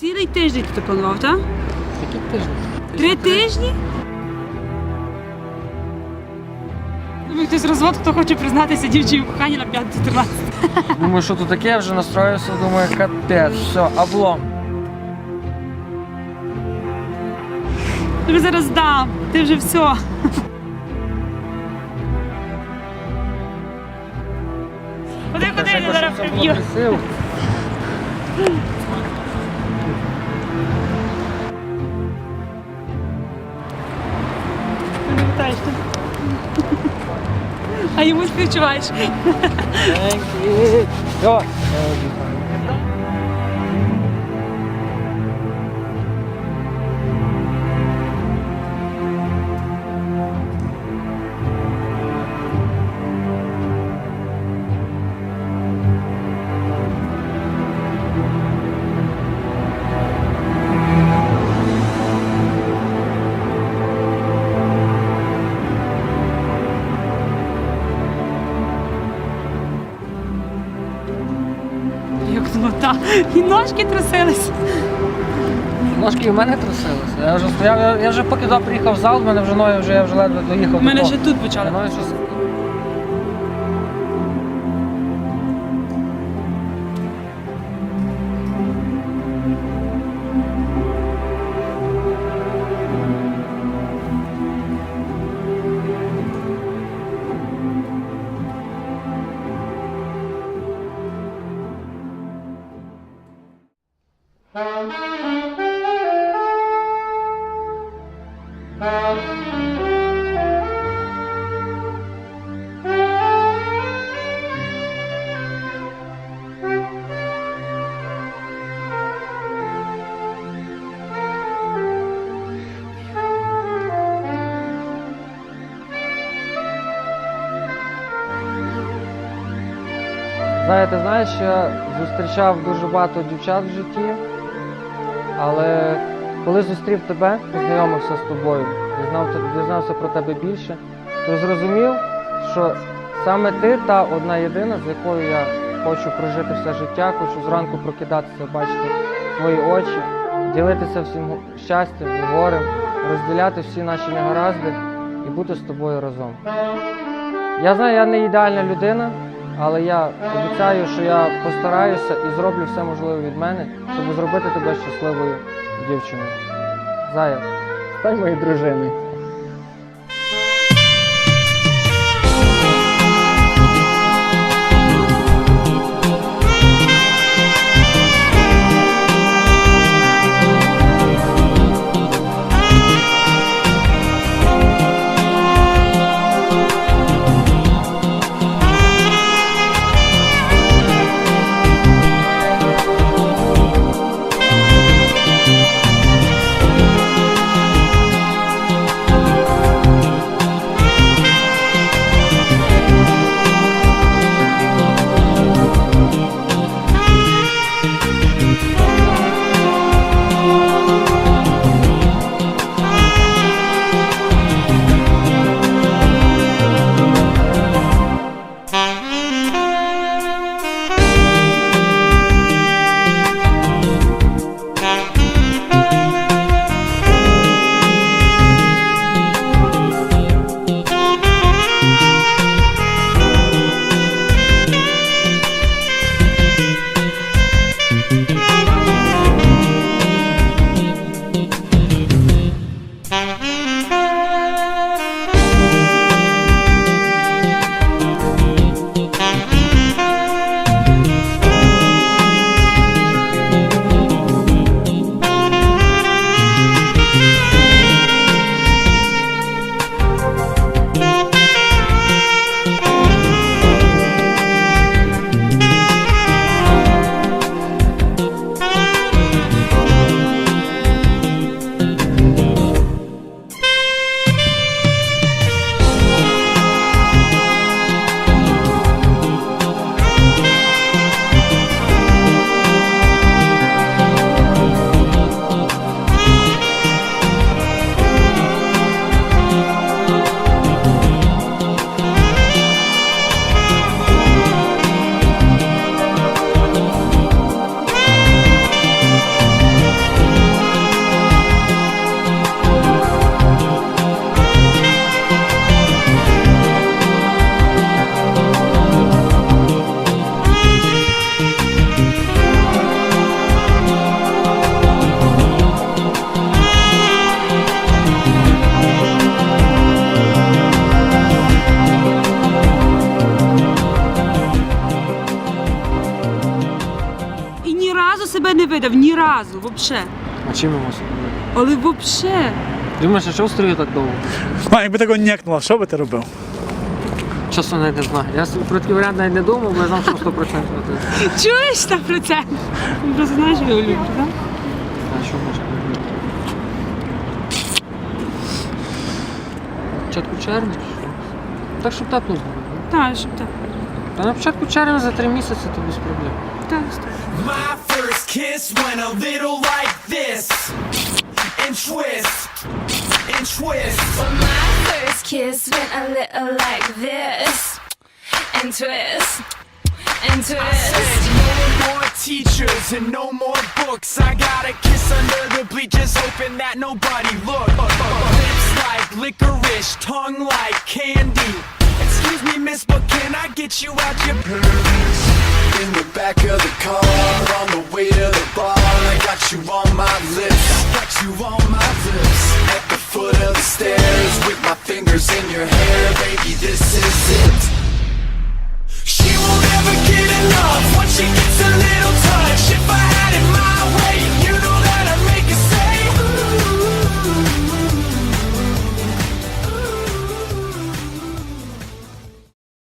Цілий тиждень ти планував, так? Такий тиждень. Три тижні? Думаю, хтось розвод, хто хоче признатися дівчині в коханні на 5-14. Думаю, що тут таке, я вже настроївся, думаю, капець, все, облом. Тобі зараз дам, ти вже все. Ходи, ходи, я зараз приб'ю. Красиво. Ти не питаєш, ти? А йому співчуваєш. Thank you. Все. Як. І ножки трусились. Ножки в мене трусилися. Я вже стояв, я, я вже поки туди приїхав в зал, в мене вже ноги вже я вже ледве доїхав. У до мене того. ще тут почали. Ноги щось. Знаєте, знаєш, я зустрічав дуже багато дівчат в житті, але коли зустрів тебе, познайомився з тобою, дізнав, дізнався про тебе більше, то зрозумів, що саме ти та одна єдина, з якою я хочу прожити все життя, хочу зранку прокидатися, бачити твої очі, ділитися всім щастям горем, розділяти всі наші негаразди і бути з тобою разом. Я знаю, я не ідеальна людина, але я обіцяю, що я постараюся і зроблю все можливе від мене, щоб зробити тебе щасливою дівчиною. Зая, стань моєю дружиною. Видав ні разу, взагалі. А чим йому особливо? Але взагалі. Думаєш, а що в так довго? Ма, якби такого нєкнуло, що би ти робив? Чесно, навіть не знаю. Я про такий варіант навіть не думав, бо я знав, що 100% це. Чуєш 100%? Ну, Просто знаєш, я його люблю, так? А що можна робити? Початку червня? чи що? Так, щоб тепло було. да? Так, щоб так. Та на початку червня за три місяці то без проблем. Так. My first kiss went a little like this and twist and twist. My first kiss went a little like this and twist and twist. Said no more teachers and no more books. I got a kiss under the bleachers, hoping that nobody looked. Lips like licorice, tongue like candy. Excuse me, miss, but can I get you out your purse? In the back of the car, way to the bar, I got you on my lips. I got you on my lips. At the foot of the stairs, with my fingers in your hair, baby, this is it.